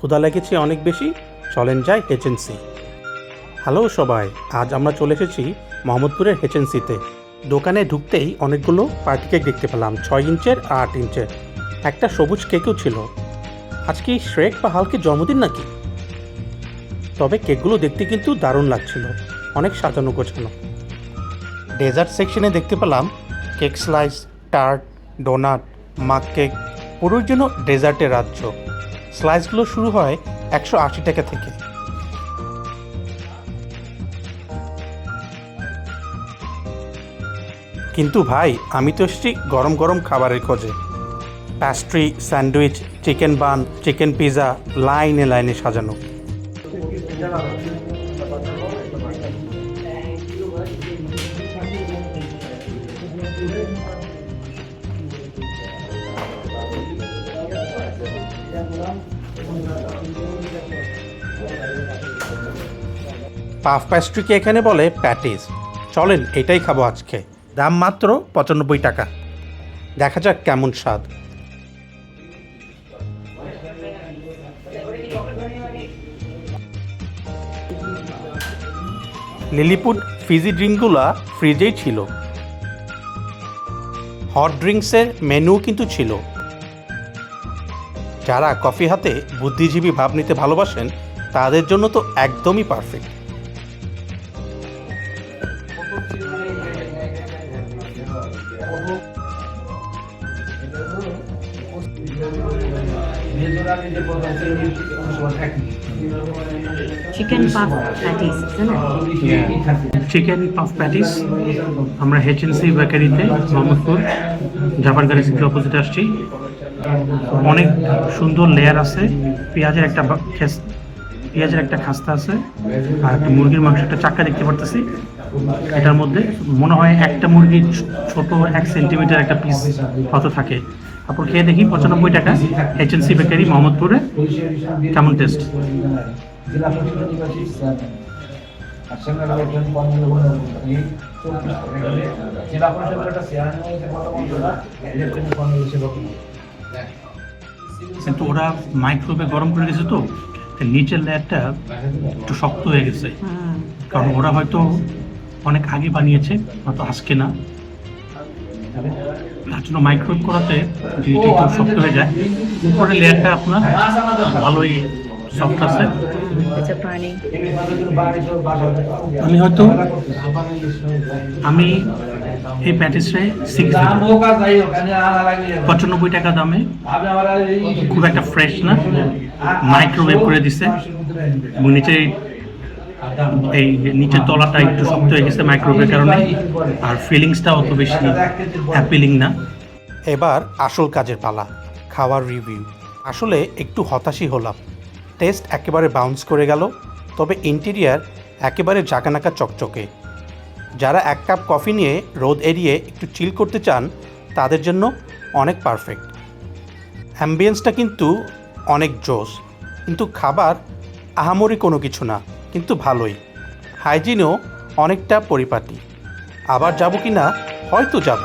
ক্ষুধা লেগেছে অনেক বেশি, চলেন যাই হেচেন্সি হ্যালো সবাই, আজ আমরা চলে এসেছি মোহাম্মদপুরের হেচেন্সিতে দোকানে ঢুকতেই অনেকগুলো পার্টি কেক দেখতে পেলাম, ছয় ইঞ্চের আর আট ইঞ্চের। একটা সবুজ কেকও ছিল। আজ কি শ্রেক বা হালকে জন্মদিন নাকি? তবে কেকগুলো দেখতে কিন্তু দারুণ লাগছিল, অনেক সাজানো গোছানো। ডেজার্ট সেকশনে দেখতে পেলাম cake slice, tart, donut, mug cake পুরোর জন্য ডেজার্টের রাজ্য। স্লাইসগুলো শুরু হয় একশো আশি টাকা থেকে। কিন্তু ভাই, আমি তো এসেছি গরম গরম খাবারের খোঁজে। Pastry sandwich chicken bun chicken pizza লাইনে লাইনে সাজানো। পাফ প্যাস্ট্রিকে এখানে বলে প্যাটিস। চলেন, এটাই খাব আজকে। দাম মাত্র পঁচানব্বই টাকা। দেখা যাক কেমন স্বাদ। লিলিপুট ফিজি ড্রিঙ্কগুলা ফ্রিজেই ছিল। হট ড্রিঙ্কসের মেনু কিন্তু ছিল। যারা কফি হাতে বুদ্ধিজীবী ভাব নিতে ভালোবাসেন তাদের জন্য তো একদমই perfect chicken puff patties chicken puff patties আমরা হেচেন্সি বেকারিতে মোহাম্মদপুর জাপার গ্যালাক্সিতে অপোজিটে আসছি। অনেক সুন্দর লেয়ার আছে। পেঁয়াজের একটা পেঁয়াজের একটা খাস্তা আছে। আর একটা মুরগির মাংস, একটা চাক্কা দেখতে পারতেছি। এটার মধ্যে মনে হয় একটা মুরগির ছোট এক সেন্টিমিটার একটা পিস হয়তো থাকে। তারপর খেয়ে দেখি, পঁচানব্বই টাকা। হেচেন্সি বেকারি মোহাম্মদপুরে। কেমন টেস্ট জেলা একটা ইলেকট্রনিক কর্মী সেবক কিন্তু ওরা মাইক্রোওয়েভে গরম করে দিয়েছে তো নিচের লেয়ারটা একটু শক্ত হয়ে গেছে। কারণ ওরা হয়তো অনেক আগে বানিয়েছে হয়তো আজকে না। তার জন্য মাইক্রোওয়েভ করাতে জিনিসটা একটু শক্ত হয়ে যায়। উপরের লেয়ারটা আপনার ভালোই সফট আছে। আমি হয়তো আমি এই প্যাটিসে সিক্স পঁচানব্বই টাকা দামে। খুব একটা ফ্রেশ না। মাইক্রোওয়েভ করে দিছে। এবং নিচে এই নিচের তলাটা একটু শক্ত হয়ে গেছে মাইক্রোওয়েভের কারণে। আর ফিলিংসটা অত বেশি অ্যাপিলিং না। এবার আসল কাজের পালা, খাওয়ার রিভিউ আসলে একটু হতাশই হলাম। টেস্ট একেবারে বাউন্স করে গেল, তবে ইন্টেরিয়ার একেবারে জাকানাকা চকচকে। যারা এক কাপ কফি নিয়ে রোদ এড়িয়ে একটু চিল করতে চান, তাদের জন্য অনেক পারফেক্ট অ্যাম্বিয়েন্সটা কিন্তু অনেক জোস কিন্তু খাবার আহামরি কোনো কিছু না, কিন্তু ভালোই। হাইজিনও অনেকটা পরিপাটি। আবার যাব কি না হয়তো যাব।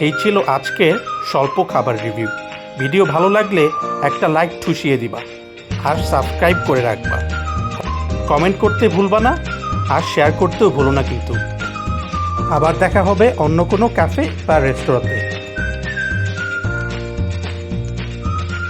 এই ছিল আজকের স্বল্প খাবার রিভিউ ভিডিও ভালো লাগলে একটা লাইক ঠুসিয়ে দিবা। আর সাবস্ক্রাইব করে রাখবা। কমেন্ট করতে ভুলবা না। আর শেয়ার করতেও ভুলো না কিন্তু। আবার দেখা হবে অন্য কোনো ক্যাফে বা রেস্তোরাঁতে